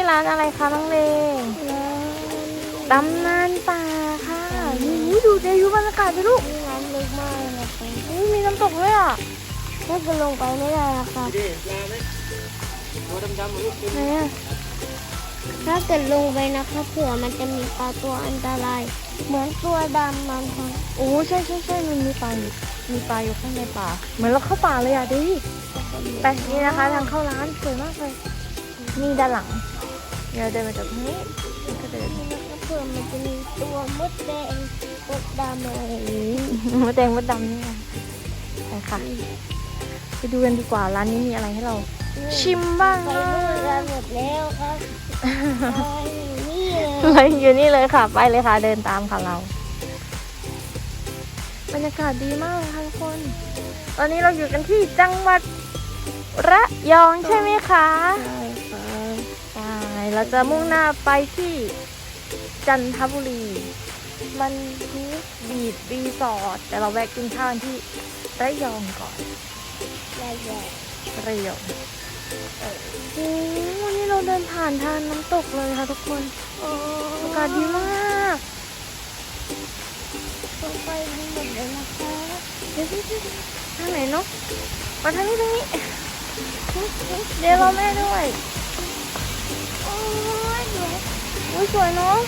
ที่ร้านอะไรคะน้องเลตำนานป่าค่ะอู้ดูเดยูบรรยากาศไปลูกร้านเล็กมากเลยนะครับอู้มีน้ำตกด้วยอะถ้าจะลงไปไม่ได้นะครับดิปลาไหมตัวดำๆลูกไหนอะถ้าเกิดลงไปนะครับเผื่อมันจะมีปลาตัวอันตราย เหมือนตัวดำมันครับโอ้ใช่ใช่ใช่มันมีปลาอยู่มีปลาอยู่ข้างในป่า เหมือนเราเข้าป่าเลยอะดิไปนี่นะคะทางเข้าร้านสวยมากเลยนี่ด้านหลัง เดี๋ยเดินมาจากตรงนี้แล้วก็เดินนี่นะครับเผื่อมันจะมีตัวมดแดงมดดำอะไรอย่างนี้มดแดงมดดำนี่ไงไปค่ะ ไปดูกันดีกว่าร้านนี้มีอะไรให้เรา ชิมบ้างไปนะนู่นกันหมดแล้วครับไปนี่เลยเรอยู่นี่เลยค่ะ ไปเลยค่ะ เดินตามค่ะเรา บรรยากาศดีมากเลยค่ะทุกคน ตอนนี้เราอยู่กันที่จังหวัดระยองใช่ไหมคะใเราจะมุ่งหน้าไปที่จันทบุรี มันพีคบีดรีสอร์ทแต่เราแวะกินข้าวที่ระยองก่อนได้แย่ระยองโอ้วันนี้เราเดินผ่านทางน้ำตกเลยค่ะทุกคนโอ้อากาศดีมากลงไปดีหมดเลยนะครับเดี๋ยวๆๆทางไหนเนาะมาทางนี้ทางนี้เดี๋ยวเราแม่ด้วย สวยเนาะ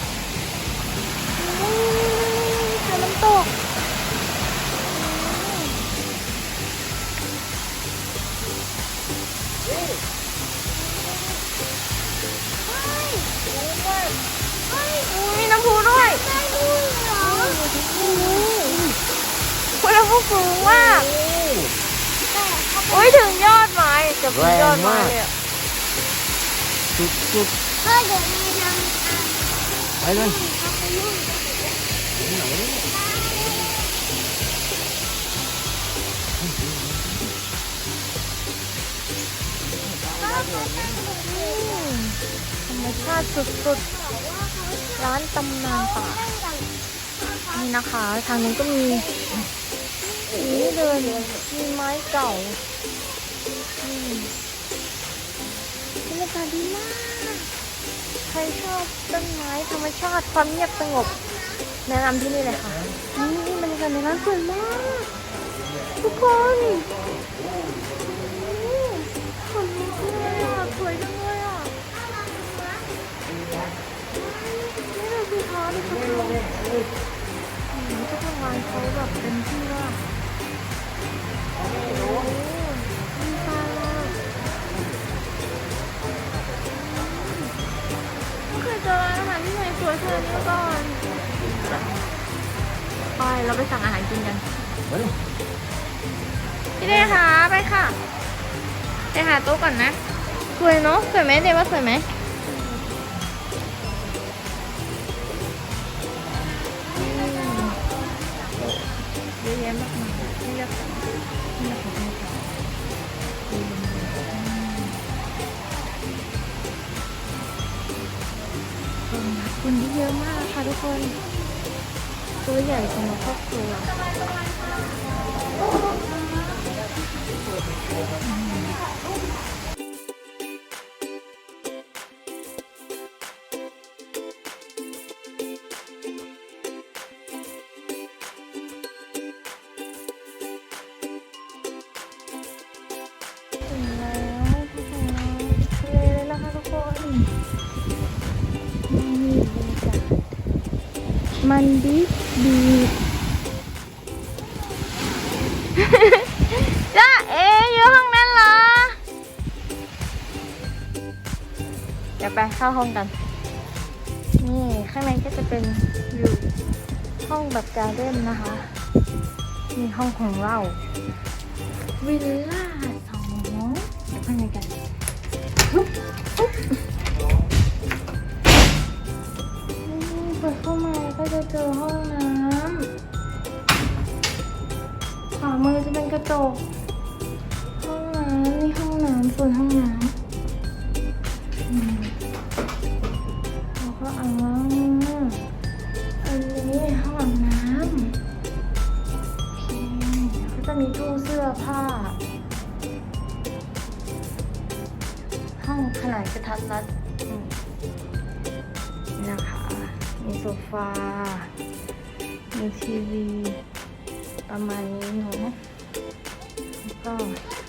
อุ้ยน้ำตกมีน้ำพุด้วยได้ด้วยเหรออุ้ยน้ำพุสูงมากอุ้ยถึงยอดไม้เกือบถึงยอดไม้เลยอะสุดสุดเไปเลยธรรมชาติสุดๆ ร้านตำนานป่า นี่นะคะ ทางนี้ก็มีนี่เดินมีไม้เก่าบรรยากาศดีมาก ใครชอบต้นไม้ธรรมชาติความเงียบสงบ แนะนำที่นี่เลยค่ะ นี่บรรยากาศในร้านสวยมาก ทุกคนขนลุกเลยอะสวยจังเลยอะนี่เราคือท้าดิคุณผู้ชมอืมเจ้างร้านเขาแบบเต็มที่มา ที่ไหนสวยขนาดนี้มาก่อน ไปเราไปสั่งอาหารกินกันมาดิพี่เดค่ะ ไปค่ะ ไปหาโต๊ะก่อนนะ สวยเนาะ สวยไหมเดว่าสวยไหม อะมากค่ะทุกคน ตัวใหญ่สำหรับครอบครัว มันดีดีจ้าเออยู่ห้องนั้นเหรอเดี๋ยวไปเข้าห้องกัน นี่ข้างในก็จะเป็นวิวห้องแบบการ์เด้นนะคะนี่ห้องของเราวิลล่าสองเดี๋ยวข้างในกัน จะเจอห้องน้ำขวามือจะเป็นกระจก ห้องน้ำนี่ห้องน้ำส่วนห้องน้ำแล้วก็อ่างล้างมืออันนี้ห้องน้ำโอเคก็จะมีตู้เสื้อผ้า ห้องขนาดกระทัดรัด โซฟา มีทีวี ประมาณนี้เนาะแล้วก็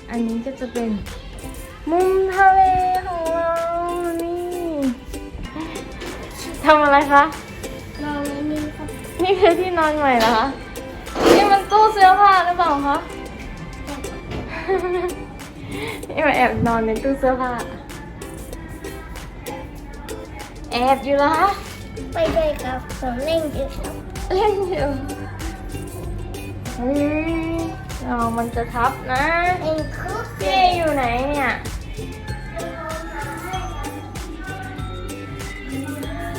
อันนี้ก็จะเป็นมุมทะเลของเรา นี่ทำอะไรคะ นอนในนี้ครับนี่คือที่นอนใหม่เหรอคะ นี่มันตู้เสื้อผ้าหรือเปล่าคะ นี่มาแอบนอนในตู้เสื้อผ้า แอบอยู่แล้วคะ ไปเลยครับผมเล่นอยู่ครับเล่นอยู่เฮ้ยเรามันจะทับนะเล่นคุกพี่เออยู่ไหนเนี่ย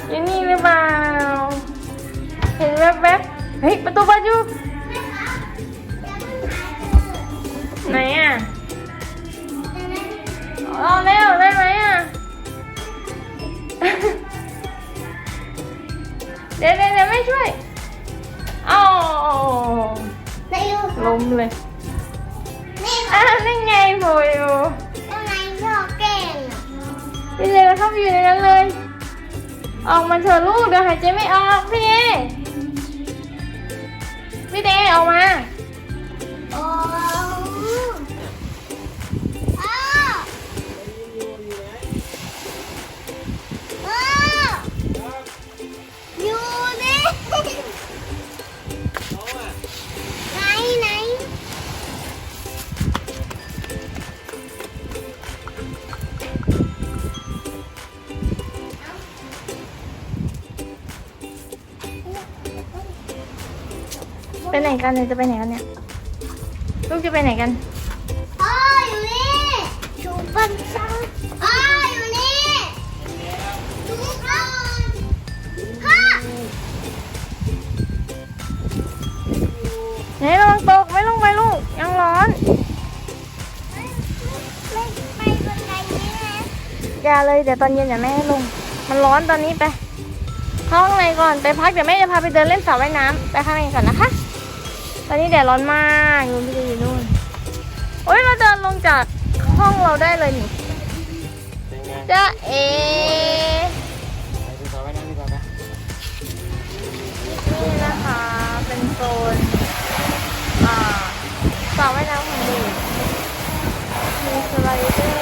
อยู่นี่หรือเปล่า เห็นแวบๆ เฮ้ยประตูเปิดอยู่ไหนอะรอเร็วได้ไหมอะ เดี๋ยวเดี๋ยวเดี๋ยวไม่ช่วยอ้าวนายอยู่ล้มเลยนี่คอะรับนั่นไงโผล่อยู่ก็นายชอบแกล้งอะพี่เจเข้าไปอยู่ในนั้นเลย ออกมาเถอะลูกเดี๋ยวหายใจไม่ออกพี่เดพี่เดออกมา กันเนี่ยจะไปไหนกันเนี่ย ลูกจะไปไหนกันพ่ออยู่นี่ชูปันซ่าพ่ออยู่นี่ชูก่อนพ่อไหนระวังตกไม่ลงไปลูก ยังร้อน ไม่ไปบนไดนี้นะอย่าเลยเดี๋ยวตอนเย็นเดี๋ยวแม่ให้ลง มันร้อนตอนนี้ไปเข้าข้างในก่อนไปพักเดี๋ยวแม่จะพาไปเดินเล่นสระว่ายน้ำไปข้างในก่อนนะคะ ตอนนี้แดดร้อนมากอยู่พี่เดอยู่นู่น โอ้ยเราเดินลงจากห้องเราได้เลยนี่เป็นไงจ้าเอไปดูสาวว่ายน้ำดีกว่าปะนี่นะคะ เป็นโซนอ่าสระว่ายน้ำของเด็กมีสไลเดอร์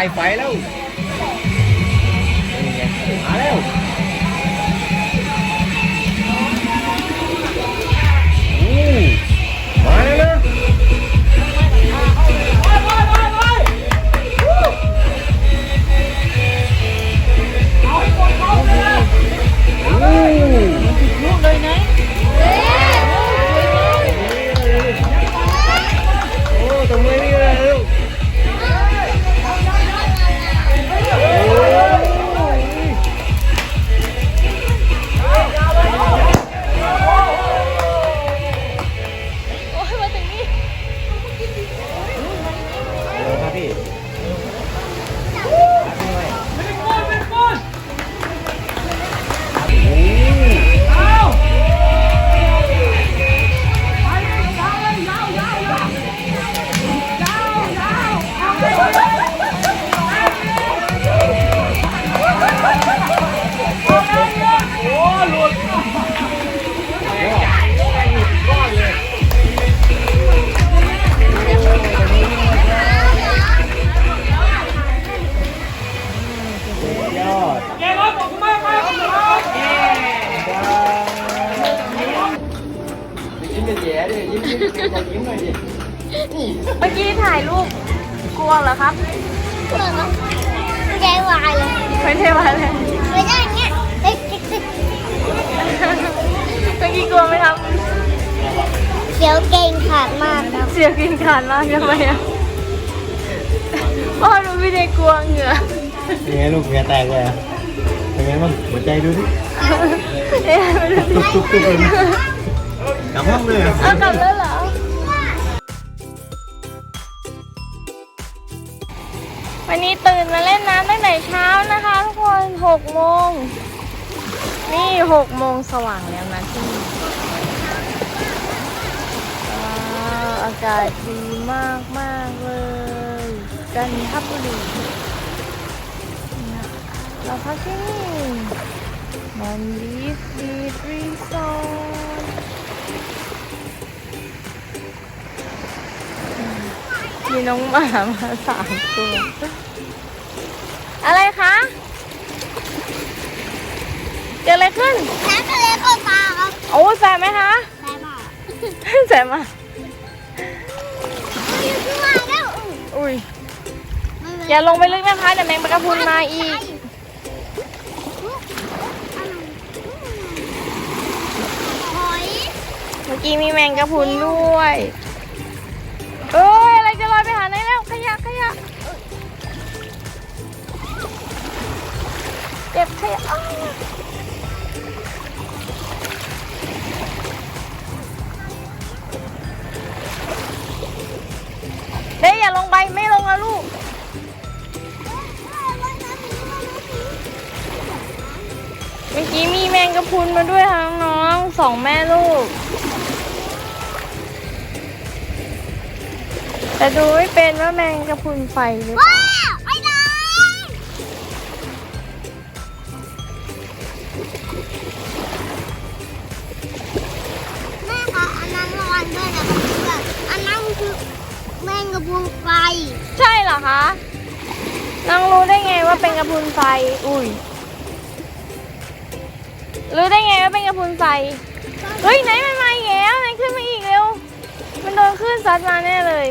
ายไฟแล้วนี่ไงมาแล้วอู้มาแล้วนะอู้ลูกเลยนะ เลยไม่ได้เลยไม่ได้เงี้ยเด็กเด็กเด็กเมื่อกี้กลัวไหมครับเขียวเก่งขาดมากครับเสียงกินขาดมากทำไมอะพ่อหนูไม่ได้กลัวเหงื่อยังไงลูกเหงื่อแตกเลยอะเป็นไงบ้างหัวใจดูดิเอ๊ะไม่รู้ตุ๊บตุ๊บตุ๊บเลยกลับห้องเลยเหรอเอากลับแล้วเหรอ วันนี้ตื่นมาเล่นน้ำตั้งแต่เช้านะคะทุกคนหกโมง นี่หกโมงสว่างแล้วนะที่นี่ว้าอากาศดีมากมากเลยจันทับุรีเราพักที่นี่มันลีฟบีทรีสอร์ มีน้องหมามาสามตัว อะไรคะ เกิดอะไรขึ้นน้ำทะเลก็ตาครับโอ้แสบไหมคะแม่มาแสบมากอยู่ที่มาแล้วอุ้ย อย่าลงไปลึกนะคะเดี๋ยวแมงปะกระพรุนมาอีก หอยเมื่อกี้มีแมงกระพรุนด้วย ขยะขยะเก็บขยะเด้อย่าลงไปไม่ลงแล้วลูกเมื่อกี้มีแมงกะพรุนมาด้วยค่ะน้องๆสองแม่ลูก แต่ดูไม่เป็นว่าแมงกะพรุนไฟหรือเปว้าล่าไปเลยแม่คะอันนั้นระวังด้วยนะคะเพื่อนอันนั้นคือแมงกะพรุนไฟใช่เหรอคะน้องรู้ได้ไงว่าเป็นกระพรุนไฟ อุ้ย รู้ได้ไงว่าเป็นกระพรุนไฟ เฮ้ยไหนมันมาอีกแล้วไหนขึ้นมาอีกเร็ว มันโดนคลื่นซัดมาแน่เลย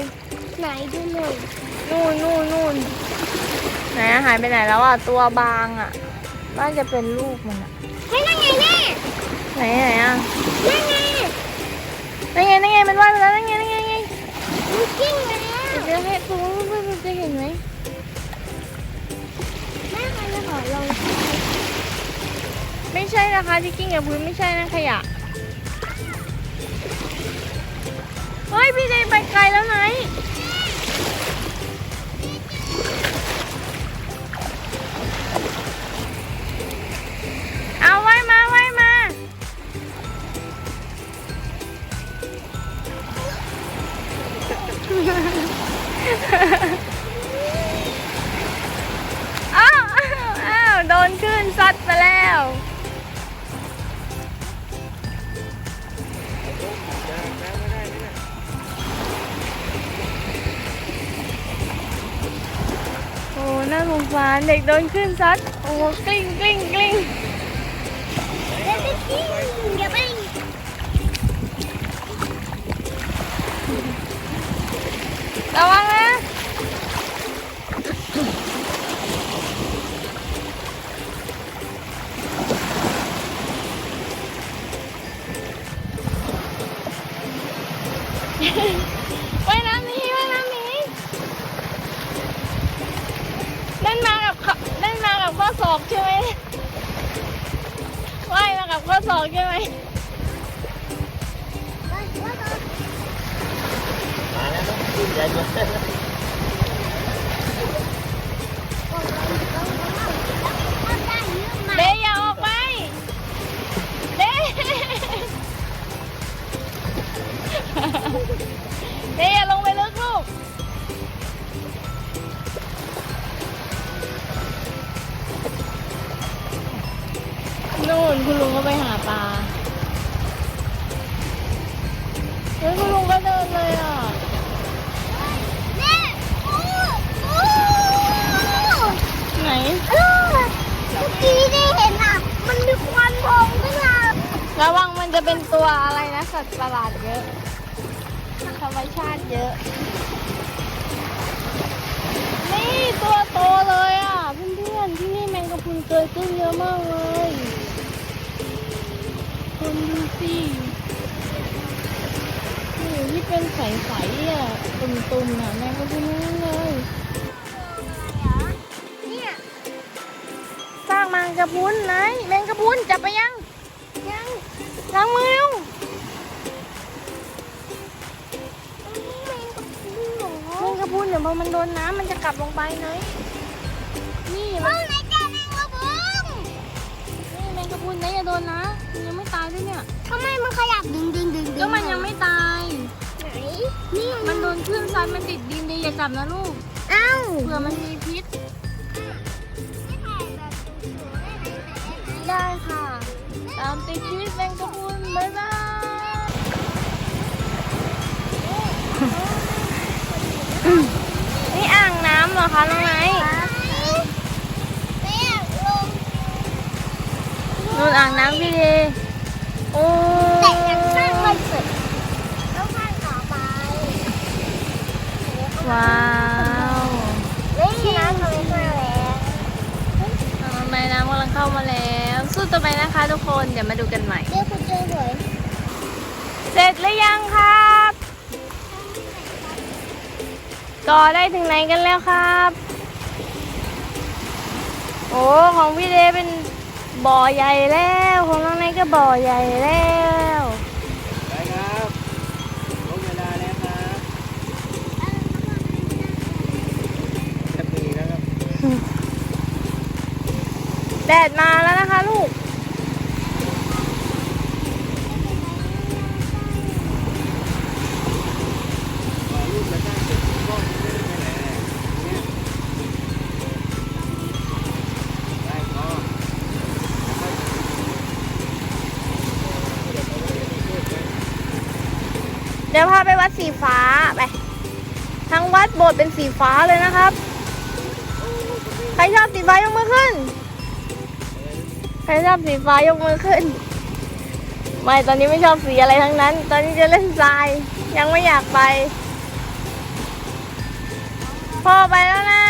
ไหนดูหน่อยนู่นนู่นนู่นไหนอะหายไปไหนแล้วอะ ตัวบางอะน่าจะเป็นลูกมันอะเฮ้ยนั่นไงแม่ไหนไหนอะนั่นไงนั่นไงนั่นไงมันว่ายไปแล้วนั่นไงนั่นไงนั่นไงมันกิ้งแล้วเดี๋ยวให้ดูเพื่อนๆจะเห็นไหมแม่คะจะขอลองไม่ใช่นะคะที่กิ้งกับพื้นไม่ใช่นะขยะเฮ้ยพี่เดนไปไกลแล้วไหน เอาไว้มาไว้มาอ้ เด็กโดนขึ้นซัดโอ้โหกลิ้งกลิ้งกลิ้งเดี๋ยวไปกินเดี๋ยวไประวังนะว่ายน้ำหนี้ว่ายน้ำหนี้เล่นมากับข้อเล่นมา กับข้อศอกใช่ไหมว่ายมากับข้อศอกใช่ไหมมาแล้วต้องขึ้นใจเย็นเดย์อย่าออกไปเดย์เดยอย่าลงไปลึกลูก นู่นคุณลุงก็ไปหาปลาเฮ้ยคุณลุงก็เดินเลยอะไหนมันมีควันพองขึ้นมาระวังมันจะเป็นตัวอะไรนะสัตว์ประหลาดเยอะธรรมชาติเยอะ นี่ตัวโตเลยอะ เพื่อนๆที่นี่แมงกะพรุนเกยตื้นเยอะมากเลย คนดูสินี่ที่เป็นใสๆอะ ตุ่มๆน่ะแมงกะพุนทั้งนั้นเลย เนี่ยสร้างแมงกระพุนไหนแมงกระพุนจับไปยัง ยังล้างมือเร็วแมงกระพรุนเดี๋ยวพอมันโดนน้ำมันจะกลับลงไปไหนนี่มันนแกแมงกระพุนนี่แมงกะพุนนะอย่าโดนนะยัง ตายด้วยเนี่ยทำไมมันขยับดึงดึงดึงดึงก็มันยังไม่ตาย ไหน นี่มันโดนคลื่นซัดมันติดดินเดียวอย่าจับนะลูกเอ้าเผื่อมันมีพิษได้ได้ค่ะ ตามติดชีวิตแมงกะพรุนบ๊ายบายนี่อ่างน้ำเหรอคะน้องไนท์แม่ลงนู่นอ่างน้ำพี่เด โอ้แต่ยังสร้างไม่เสร็จต้องสร้างต่อไปว้าวนี่น้ำทำไมมาแล้วน้องไนท์น้ำกำลังเข้ามาแล้ว สู้ต่อไปนะคะทุกคน เดี๋ยวมาดูกันใหม่ เดี๋ยวคุณเจอหวยเสร็จหรือยังครับ ก่อได้ถึงไหนกันแล้วครับ โอ้ ของพี่เดเป็น บ่อใหญ่แล้วของน้องไนท์ก็บ่อใหญ่แล้วไปครับลงเวลาแล้วครับจะปีแล้วครับ แดดมาแล้วนะคะลูก เดี๋ยวพาไปวัดสีฟ้าไป ทั้งวัดโบสถ์เป็นสีฟ้าเลยนะครับ ใครชอบสีฟ้ายกมือขึ้น ใครชอบสีฟ้ายกมือขึ้น ไม่ตอนนี้ไม่ชอบสีอะไรทั้งนั้น ตอนนี้จะเล่นทราย ยังไม่อยากไป พ่อไปแล้วนะ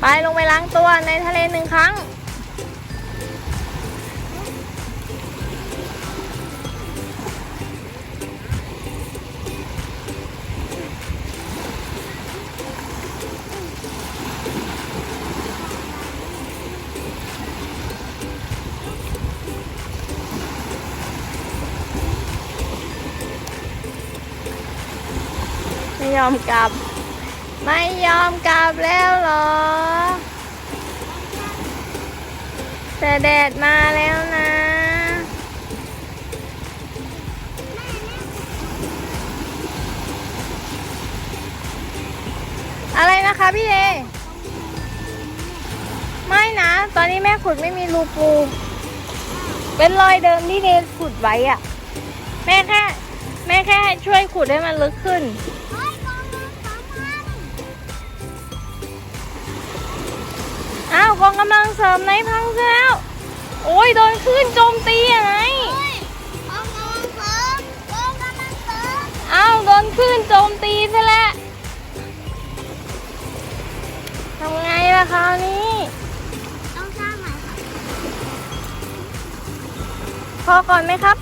ไปลงไปล้างตัวในทะเลหนึ่งครั้ง ยอมกลับ ไม่ยอมกลับแล้วหรอ แต่แดดมาแล้วนะอะไรนะคะพี่เดไม่นะ ตอนนี้แม่ขุดไม่มีรูปู เป็นรอยเดิมที่เดขุดไว้อะแม่แค่ แม่แค่ช่วยขุดให้มันลึกขึ้น กองกำลังเสริมไหนพังแล้ว โอ้ยโดนคลื่นโจมตีอะไหนเฮ้ยกองกำลังเสริมกองกำลังเสริมอ้าวโดนคลื่นโจมตีซะแล้วทำไงล่ะคราวนี้ ต้องสร้างใหม่ค่ะพอก่อนไหมครับ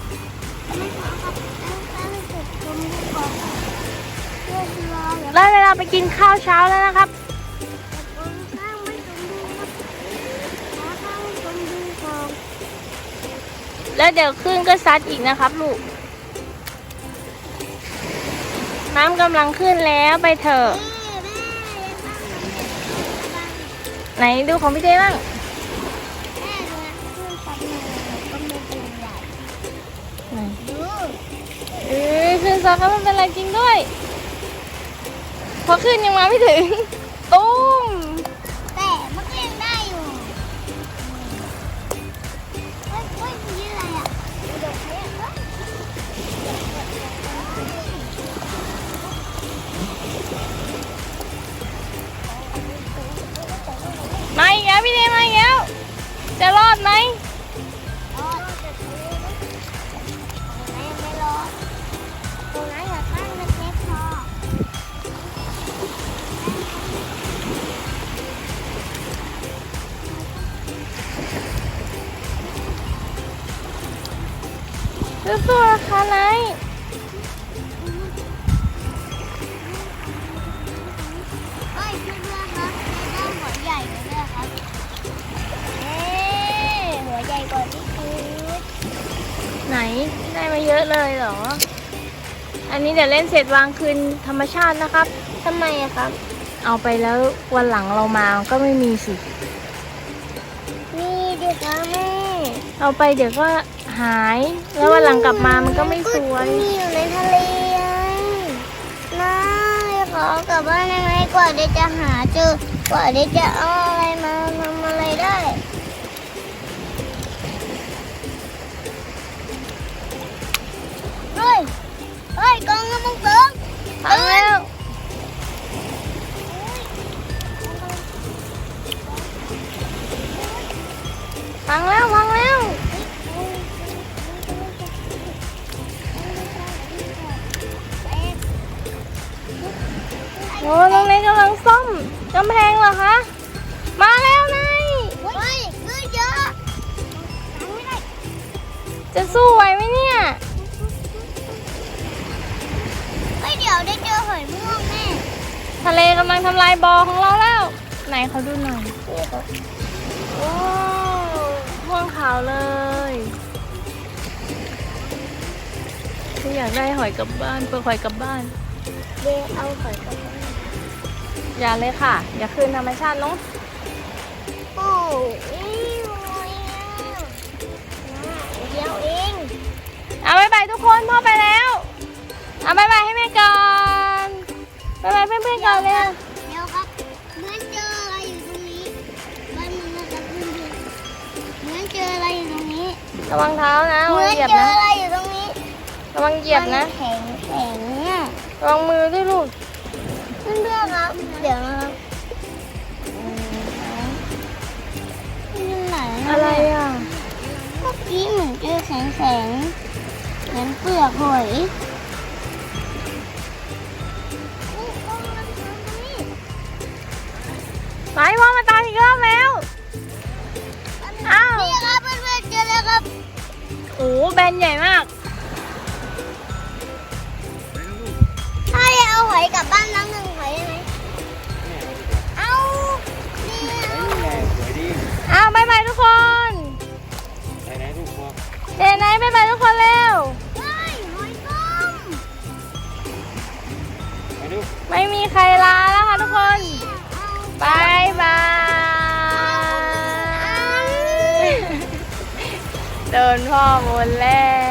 ไม่พอครับต้องสร้างเสร็จตรงนี้ก่อนเพื่อรอได้เวลาไปกินข้าวเช้าแล้วนะครับ แล้วเดี๋ยวคลื่นก็ซัดอีกนะครับลูก น้ำกำลังขึ้นแล้วไปเถอะ ไหนดูของพี่เจบ้างเพื่อนซับมาก็ไม่เป็นไรไหนดูเอ้นซัดก็ไม่เป็นไรจริงด้วย พอคลื่นยังมาไม่ถึง ตุ้ม มาอีกแล้วพี่เจมาอีกแล้ว จะรอดไหมรอดแต่ตรงนี้ไม่ตรงนั้นไม่รอดตรงนั้นอย่าตั้งเล็กๆพอสู้ๆนะคะไนท์ มาเยอะเลยเหรอ อันนี้เดี๋ยวเล่นเสร็จวางคืนธรรมชาตินะครับ ทำไมอะครับ เอาไปแล้ววันหลังเรามาก็ไม่มีสิ นี่ดิครับแม่เอาไปเดี๋ยวก็หาย แล้ววันหลังกลับมามันก็ไม่สวย มีอยู่ในทะเลไงน้าขอกลับบ้านได้ไหมกว่าเด็กจะหาเจอกว่าเด็กจะเอาอะไร คืออยากได้หอยกลับบ้านเปลือกหอยกลับบ้าน เดี๋ยวเอาหอยกลับบ้านอย่าเลยค่ะ อย่าคืนธรรมชาติเนาะโอ้ยรวยอะเดี๋ยวเองเอาบายบายทุกคนพ่อไปแล้วเอาบายบายให้แม่ก่อนบายบายเพื่อนๆก่อนเลยเดี๋ยวครับเหมือนเจออะไรอยู่ตรงนี้บ้านมึงนะครับเพื่อนๆเหมือนเจออะไรอยู่ตรงนี้ ระวังเท้านะเหระมืวัองนเหยียบเจอนะอะไรอยู่ตรงนี้ ระวังเหยียบนะมัแข็งแข็งเนี่ยระวังมือด้วยลูกเพื่อนๆครับ เดี๋ยวนะครับนี่ไหนนอะไรอะเมื่อกี้เหมือนเจอแข็งแข็งๆเหมือนเปลือกหอยไปพ่อมาตามอีกรอบแล้วอ้าวนี่ครับเพื่อนๆเจอแล้วครับโอ้โหแบนใหญ่มาก เอาหอยกลับบ้านน้ำหนึ่งหอยได้ไหมเอาเนี่ยไหนสวยดีอ้าวบายบายทุกคนไหนไหนลูกพวกเดนไนบายบายทุกคนเร็ว เฮ้ยหอยต้มไหนลูกไม่มีใครลาแล้วค่ะทุกคนบายบายโดนพ่อหมดแล้ว